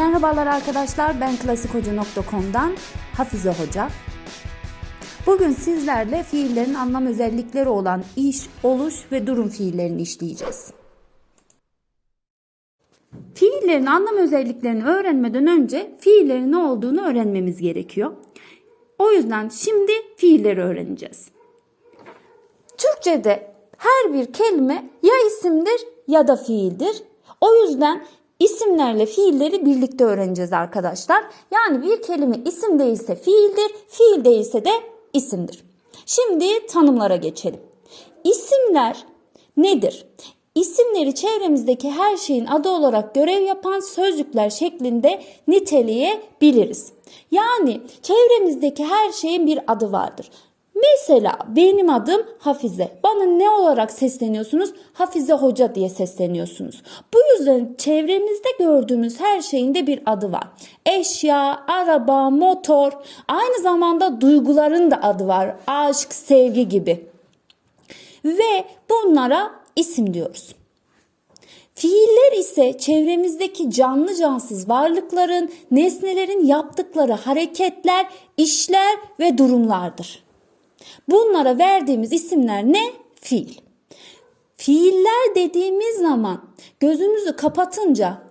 Merhabalar arkadaşlar, ben klasikhoca.com'dan Hafize Hoca. Bugün sizlerle fiillerin anlam özellikleri olan iş, oluş ve durum fiillerini işleyeceğiz. Fiillerin anlam özelliklerini öğrenmeden önce fiillerin ne olduğunu öğrenmemiz gerekiyor. O yüzden şimdi fiilleri öğreneceğiz. Türkçe'de her bir kelime ya isimdir ya da fiildir. O yüzden isimlerle fiilleri birlikte öğreneceğiz arkadaşlar. Yani bir kelime isim değilse fiildir, fiil değilse de isimdir. Şimdi tanımlara geçelim. İsimler nedir? İsimleri çevremizdeki her şeyin adı olarak görev yapan sözcükler şeklinde niteleyebiliriz. Yani çevremizdeki her şeyin bir adı vardır. Mesela benim adım Hafize. Bana ne olarak sesleniyorsunuz? Hafize Hoca diye sesleniyorsunuz. Bu yüzden çevremizde gördüğümüz her şeyin de bir adı var. Eşya, araba, motor, aynı zamanda duyguların da adı var. Aşk, sevgi gibi. Ve bunlara isim diyoruz. Fiiller ise çevremizdeki canlı cansız varlıkların, nesnelerin yaptıkları hareketler, işler ve durumlardır. Bunlara verdiğimiz isimler ne? Fiil. Fiiller dediğimiz zaman gözümüzü kapatınca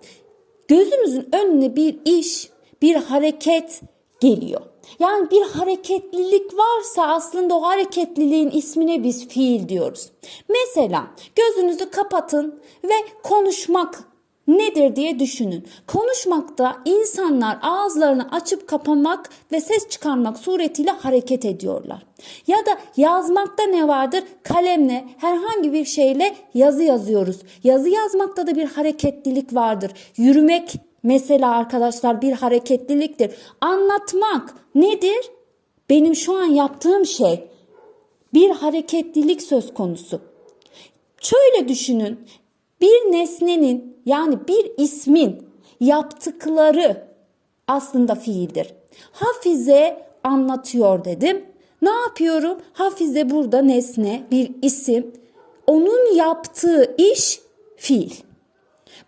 gözümüzün önüne bir iş, bir hareket geliyor. Yani bir hareketlilik varsa aslında o hareketliliğin ismine biz fiil diyoruz. Mesela gözünüzü kapatın ve konuşmak nedir diye düşünün. Konuşmakta insanlar ağızlarını açıp kapamak ve ses çıkarmak suretiyle hareket ediyorlar. Ya da yazmakta ne vardır? Kalemle herhangi bir şeyle yazı yazıyoruz. Yazı yazmakta da bir hareketlilik vardır. Yürümek mesela arkadaşlar bir hareketliliktir. Anlatmak nedir? Benim şu an yaptığım şey bir hareketlilik söz konusu. Şöyle düşünün. Bir nesnenin yani bir ismin yaptıkları aslında fiildir. Hafize anlatıyor dedim. Ne yapıyorum? Hafize burada nesne, bir isim. Onun yaptığı iş fiil.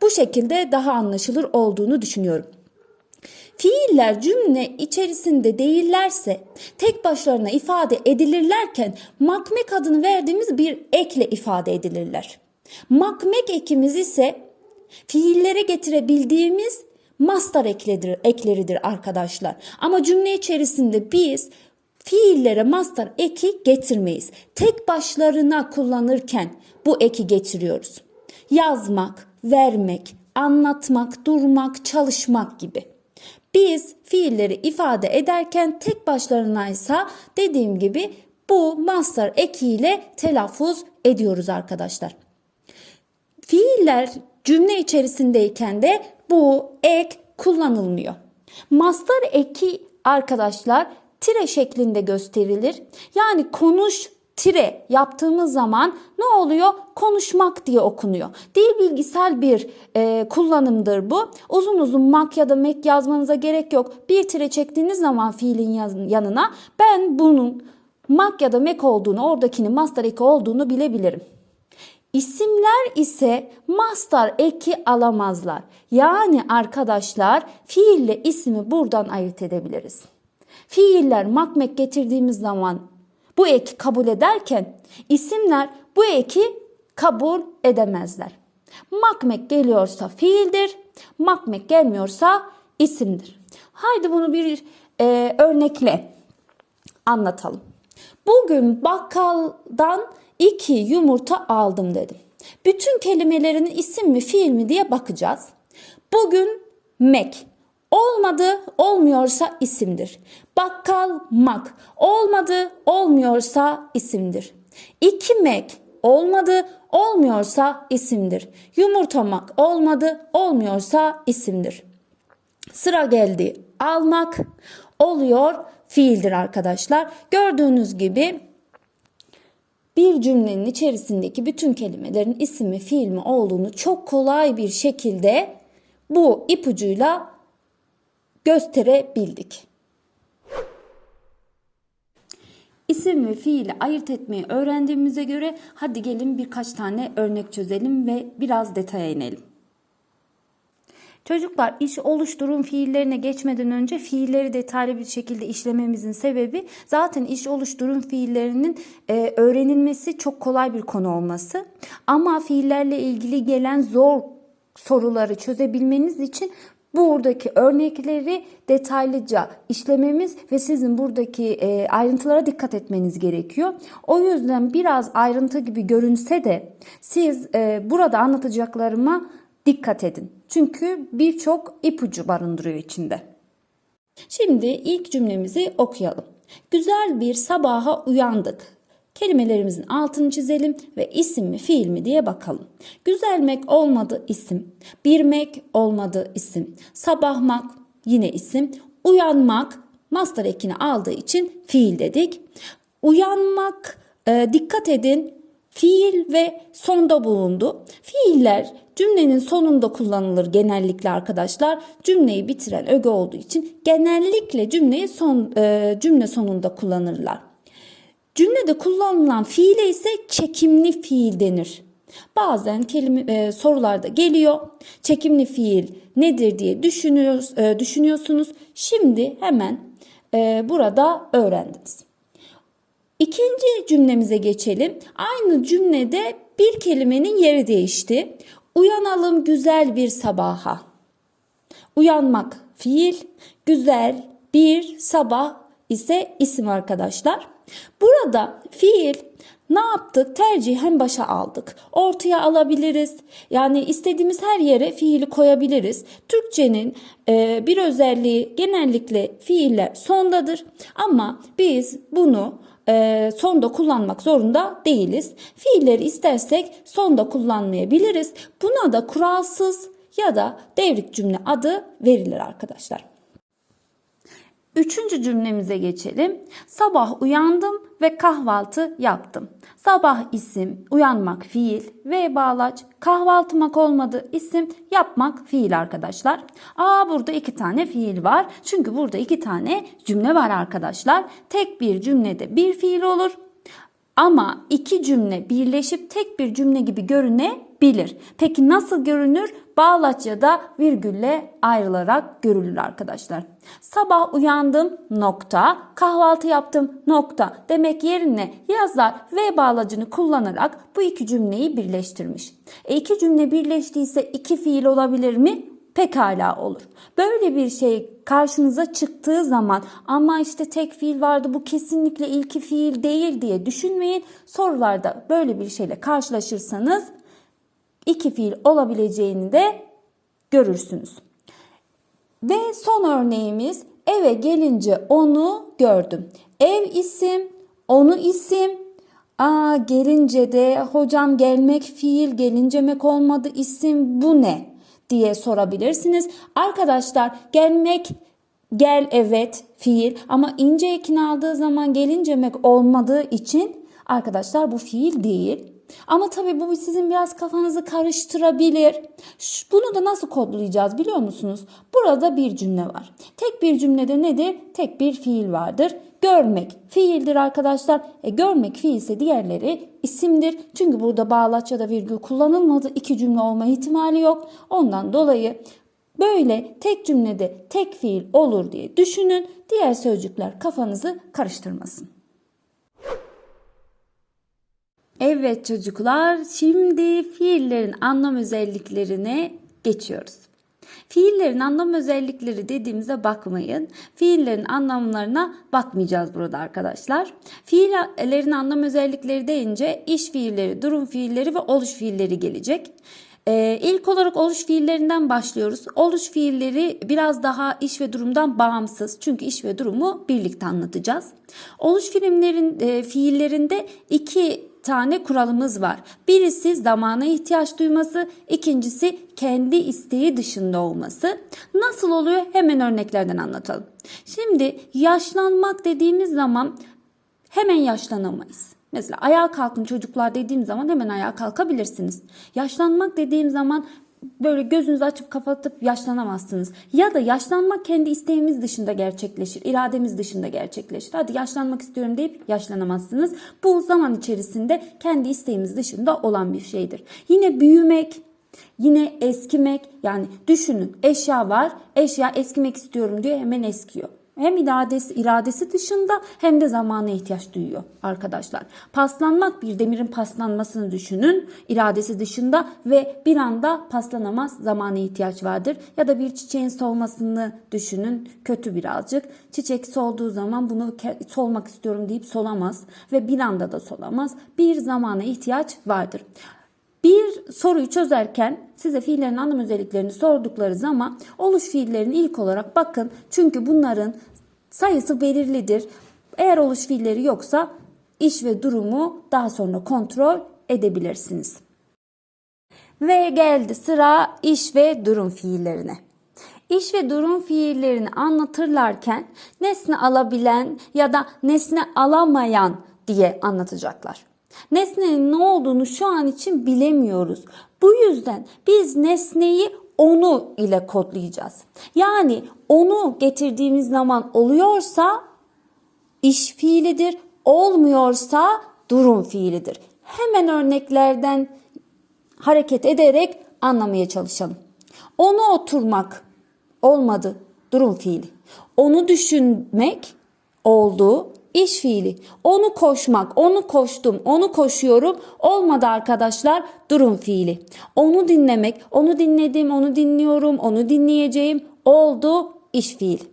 Bu şekilde daha anlaşılır olduğunu düşünüyorum. Fiiller cümle içerisinde değillerse tek başlarına ifade edilirlerken makmek adını verdiğimiz bir ekle ifade edilirler. Makmek ekimiz ise fiillere getirebildiğimiz mastar ekledir, ekleridir arkadaşlar. Ama cümle içerisinde biz fiillere mastar eki getirmeyiz. Tek başlarına kullanırken bu eki getiriyoruz. Yazmak, vermek, anlatmak, durmak, çalışmak gibi. Biz fiilleri ifade ederken tek başlarınaysa dediğim gibi bu mastar ekiyle telaffuz ediyoruz arkadaşlar. Fiiller cümle içerisindeyken de bu ek kullanılmıyor. Mastar eki arkadaşlar tire şeklinde gösterilir. Yani konuş tire yaptığımız zaman ne oluyor? Konuşmak diye okunuyor. Dil bilgisel bir e, kullanımdır bu. Uzun uzun mak ya da mek yazmanıza gerek yok. Bir tire çektiğiniz zaman fiilin yanına ben bunun mak ya da mek olduğunu, oradakinin master eki olduğunu bilebilirim. İsimler ise mastar eki alamazlar. Yani arkadaşlar fiille ismi buradan ayırt edebiliriz. Fiiller makmek getirdiğimiz zaman bu eki kabul ederken isimler bu eki kabul edemezler. Makmek geliyorsa fiildir, makmek gelmiyorsa isimdir. Haydi bunu bir e, örnekle anlatalım. Bugün bakkaldan iki yumurta aldım dedim. Bütün kelimelerin isim mi fiil mi diye bakacağız. Bugün mek. Olmadı, olmuyorsa isimdir. Bakkal mak. Olmadı, olmuyorsa isimdir. İki mek. Olmadı, olmuyorsa isimdir. Yumurtamak olmadı, olmuyorsa isimdir. Sıra geldi. Almak oluyor fiildir arkadaşlar. Gördüğünüz gibi bir cümlenin içerisindeki bütün kelimelerin ismi, fiil mi olduğunu çok kolay bir şekilde bu ipucuyla gösterebildik. İsim ve fiili ayırt etmeyi öğrendiğimize göre hadi gelin birkaç tane örnek çözelim ve biraz detaya inelim. Çocuklar iş oluşturun fiillerine geçmeden önce fiilleri detaylı bir şekilde işlememizin sebebi zaten iş oluşturun fiillerinin e, öğrenilmesi çok kolay bir konu olması. Ama fiillerle ilgili gelen zor soruları çözebilmeniz için buradaki örnekleri detaylıca işlememiz ve sizin buradaki e, ayrıntılara dikkat etmeniz gerekiyor. O yüzden biraz ayrıntı gibi görünse de siz e, burada anlatacaklarıma dikkat edin. Çünkü birçok ipucu barındırıyor içinde. Şimdi ilk cümlemizi okuyalım. Güzel bir sabaha uyandık. Kelimelerimizin altını çizelim ve isim mi fiil mi diye bakalım. Güzelmek olmadı isim. Birmek olmadı isim. Sabahmak yine isim. Uyanmak master ekini aldığı için fiil dedik. Uyanmak e, dikkat edin fiil ve sonda bulundu. Fiiller cümlenin sonunda kullanılır genellikle arkadaşlar. Cümleyi bitiren öge olduğu için genellikle cümleyi son e, cümle sonunda kullanırlar. Cümlede kullanılan fiile ise çekimli fiil denir. Bazen kelime e, sorularda geliyor. Çekimli fiil nedir diye düşünüyoruz, e, düşünüyorsunuz. Şimdi hemen e, burada öğrendiniz. İkinci cümlemize geçelim. Aynı cümlede bir kelimenin yeri değişti. Uyanalım güzel bir sabaha. Uyanmak fiil, güzel bir sabah ise isim arkadaşlar. Burada fiil ne yaptık? Tercihen başa aldık. Ortaya alabiliriz. Yani istediğimiz her yere fiili koyabiliriz. Türkçenin e, bir özelliği genellikle fiiller sondadır. Ama biz bunu e, sonda kullanmak zorunda değiliz. Fiilleri istersek sonda kullanmayabiliriz. Buna da kuralsız ya da devrik cümle adı verilir arkadaşlar. Üçüncü cümlemize geçelim. Sabah uyandım ve kahvaltı yaptım. Sabah isim, uyanmak fiil ve bağlaç. Kahvaltımak olmadı isim, yapmak fiil arkadaşlar. Aa burada iki tane fiil var. Çünkü burada iki tane cümle var arkadaşlar. Tek bir cümlede bir fiil olur. Ama iki cümle birleşip tek bir cümle gibi görünebilir. Peki nasıl görünür? Bağlaç ya da virgülle ayrılarak görülür arkadaşlar. Sabah uyandım nokta, kahvaltı yaptım nokta demek yerine yazar ve bağlacını kullanarak bu iki cümleyi birleştirmiş. E iki cümle birleştiyse iki fiil olabilir mi? Pekala olur. Böyle bir şey karşınıza çıktığı zaman ama işte tek fiil vardı bu kesinlikle ilki fiil değil diye düşünmeyin. Sorularda böyle bir şeyle karşılaşırsanız iki fiil olabileceğini de görürsünüz. Ve son örneğimiz eve gelince onu gördüm. Ev isim, onu isim. Aa gelince de hocam gelmek fiil, gelincemek olmadı isim bu ne? diye sorabilirsiniz. Arkadaşlar gelmek gel evet fiil ama ince ekin aldığı zaman gelincemek olmadığı için arkadaşlar bu fiil değil. Ama tabii bu sizin biraz kafanızı karıştırabilir. Bunu da nasıl kodlayacağız biliyor musunuz? Burada bir cümle var. Tek bir cümlede nedir? Tek bir fiil vardır. Görmek fiildir arkadaşlar. E, görmek fiilse diğerleri isimdir. Çünkü burada bağlaç ya da virgül kullanılmadı. İki cümle olma ihtimali yok. Ondan dolayı böyle tek cümlede tek fiil olur diye düşünün. Diğer sözcükler kafanızı karıştırmasın. Evet çocuklar, şimdi fiillerin anlam özelliklerine geçiyoruz. Fiillerin anlam özellikleri dediğimize bakmayın. Fiillerin anlamlarına bakmayacağız burada arkadaşlar. Fiillerin anlam özellikleri deyince iş fiilleri, durum fiilleri ve oluş fiilleri gelecek. Ee, ilk olarak oluş fiillerinden başlıyoruz. Oluş fiilleri biraz daha iş ve durumdan bağımsız. Çünkü iş ve durumu birlikte anlatacağız. Oluş filmlerin e, fiillerinde iki tane kuralımız var. Birisi zamana ihtiyaç duyması, ikincisi kendi isteği dışında olması. Nasıl oluyor? Hemen örneklerden anlatalım. Şimdi yaşlanmak dediğimiz zaman hemen yaşlanamayız. Mesela ayağa kalkın çocuklar dediğim zaman hemen ayağa kalkabilirsiniz. Yaşlanmak dediğim zaman böyle gözünüzü açıp kapatıp yaşlanamazsınız. Ya da yaşlanmak kendi isteğimiz dışında gerçekleşir. irademiz dışında gerçekleşir. Hadi yaşlanmak istiyorum deyip yaşlanamazsınız. Bu zaman içerisinde kendi isteğimiz dışında olan bir şeydir. Yine büyümek, Yine eskimek yani düşünün eşya var eşya eskimek istiyorum diyor hemen eskiyor. Hem iradesi, iradesi dışında hem de zamana ihtiyaç duyuyor arkadaşlar. Paslanmak bir demirin paslanmasını düşünün. iradesi dışında ve bir anda paslanamaz zamana ihtiyaç vardır. Ya da bir çiçeğin solmasını düşünün. Kötü birazcık. Çiçek solduğu zaman bunu solmak istiyorum deyip solamaz. Ve bir anda da solamaz. Bir zamana ihtiyaç vardır. Bir soruyu çözerken size fiillerin anlam özelliklerini sordukları zaman oluş fiillerini ilk olarak bakın. Çünkü bunların sayısı belirlidir. Eğer oluş fiilleri yoksa iş ve durumu daha sonra kontrol edebilirsiniz. Ve geldi sıra iş ve durum fiillerine. İş ve durum fiillerini anlatırlarken nesne alabilen ya da nesne alamayan diye anlatacaklar. Nesnenin ne olduğunu şu an için bilemiyoruz. Bu yüzden biz nesneyi onu ile kodlayacağız. Yani onu getirdiğimiz zaman oluyorsa iş fiilidir, olmuyorsa durum fiilidir. Hemen örneklerden hareket ederek anlamaya çalışalım. Onu oturmak olmadı durum fiili. Onu düşünmek oldu iş fiili. Onu koşmak, onu koştum, onu koşuyorum olmadı arkadaşlar durum fiili. Onu dinlemek, onu dinledim, onu dinliyorum, onu dinleyeceğim oldu iş fiili.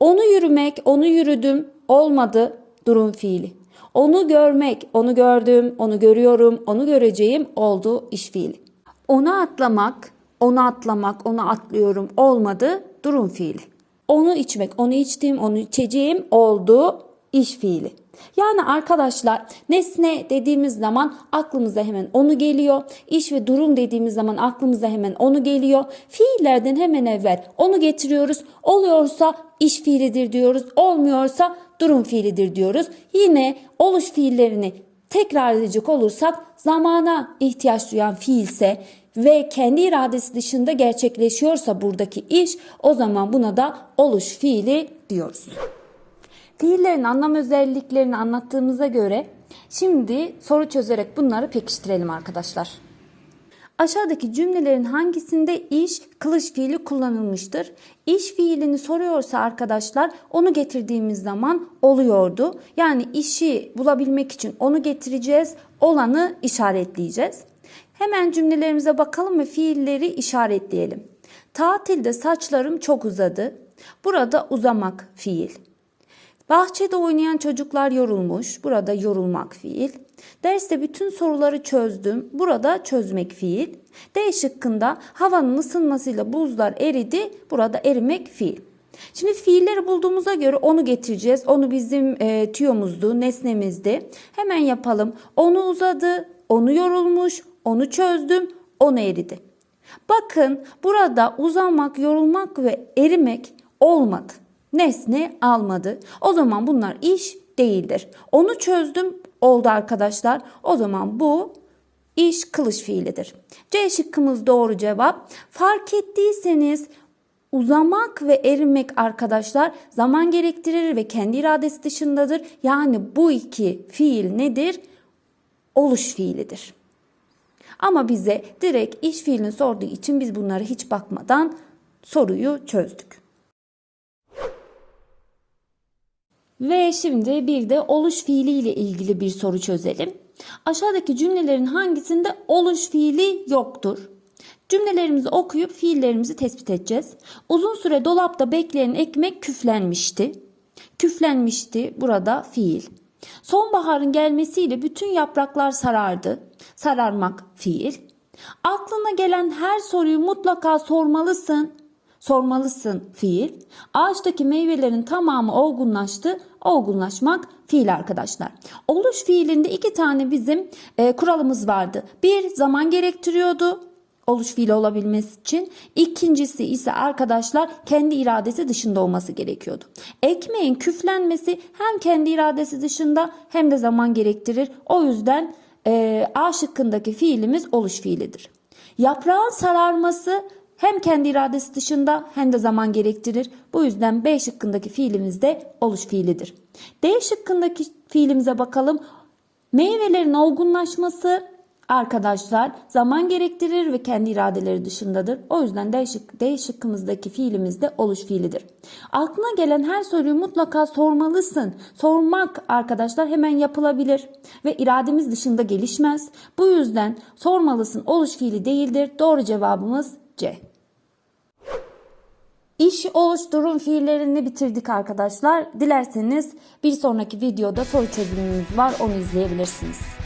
Onu yürümek, onu yürüdüm olmadı durum fiili. Onu görmek, onu gördüm, onu görüyorum, onu göreceğim oldu iş fiili. Onu atlamak, onu atlamak, onu atlıyorum olmadı durum fiili. Onu içmek, onu içtim, onu içeceğim oldu iş fiili. Yani arkadaşlar nesne dediğimiz zaman aklımıza hemen onu geliyor. İş ve durum dediğimiz zaman aklımıza hemen onu geliyor. Fiillerden hemen evvel onu getiriyoruz. Oluyorsa iş fiilidir diyoruz. Olmuyorsa durum fiilidir diyoruz. Yine oluş fiillerini tekrar edecek olursak zamana ihtiyaç duyan fiilse ve kendi iradesi dışında gerçekleşiyorsa buradaki iş o zaman buna da oluş fiili diyoruz. Fiillerin anlam özelliklerini anlattığımıza göre şimdi soru çözerek bunları pekiştirelim arkadaşlar. Aşağıdaki cümlelerin hangisinde iş, kılıç fiili kullanılmıştır? İş fiilini soruyorsa arkadaşlar onu getirdiğimiz zaman oluyordu. Yani işi bulabilmek için onu getireceğiz, olanı işaretleyeceğiz. Hemen cümlelerimize bakalım ve fiilleri işaretleyelim. Tatilde saçlarım çok uzadı. Burada uzamak fiil. Bahçede oynayan çocuklar yorulmuş. Burada yorulmak fiil. Derste bütün soruları çözdüm. Burada çözmek fiil. D şıkkında havanın ısınmasıyla buzlar eridi. Burada erimek fiil. Şimdi fiilleri bulduğumuza göre onu getireceğiz. Onu bizim e, tüyomuzdu, nesnemizdi. Hemen yapalım. Onu uzadı, onu yorulmuş, onu çözdüm, onu eridi. Bakın burada uzamak, yorulmak ve erimek olmadı nesne almadı. O zaman bunlar iş değildir. Onu çözdüm oldu arkadaşlar. O zaman bu iş kılıç fiilidir. C şıkkımız doğru cevap. Fark ettiyseniz uzamak ve erimek arkadaşlar zaman gerektirir ve kendi iradesi dışındadır. Yani bu iki fiil nedir? Oluş fiilidir. Ama bize direkt iş fiilini sorduğu için biz bunları hiç bakmadan soruyu çözdük. Ve şimdi bir de oluş fiili ile ilgili bir soru çözelim. Aşağıdaki cümlelerin hangisinde oluş fiili yoktur? Cümlelerimizi okuyup fiillerimizi tespit edeceğiz. Uzun süre dolapta bekleyen ekmek küflenmişti. Küflenmişti burada fiil. Sonbaharın gelmesiyle bütün yapraklar sarardı. Sararmak fiil. Aklına gelen her soruyu mutlaka sormalısın sormalısın fiil. Ağaçtaki meyvelerin tamamı olgunlaştı. Olgunlaşmak fiil arkadaşlar. Oluş fiilinde iki tane bizim e, kuralımız vardı. Bir zaman gerektiriyordu oluş fiili olabilmesi için. İkincisi ise arkadaşlar kendi iradesi dışında olması gerekiyordu. Ekmeğin küflenmesi hem kendi iradesi dışında hem de zaman gerektirir. O yüzden e, A şıkkındaki fiilimiz oluş fiilidir. Yaprağın sararması hem kendi iradesi dışında hem de zaman gerektirir. Bu yüzden B şıkkındaki fiilimiz de oluş fiilidir. D şıkkındaki fiilimize bakalım. Meyvelerin olgunlaşması arkadaşlar zaman gerektirir ve kendi iradeleri dışındadır. O yüzden D, şık, D şıkkımızdaki fiilimiz de oluş fiilidir. Aklına gelen her soruyu mutlaka sormalısın. Sormak arkadaşlar hemen yapılabilir ve irademiz dışında gelişmez. Bu yüzden sormalısın oluş fiili değildir. Doğru cevabımız C. İş, oluş, durum fiillerini bitirdik arkadaşlar. Dilerseniz bir sonraki videoda soru çözümümüz var onu izleyebilirsiniz.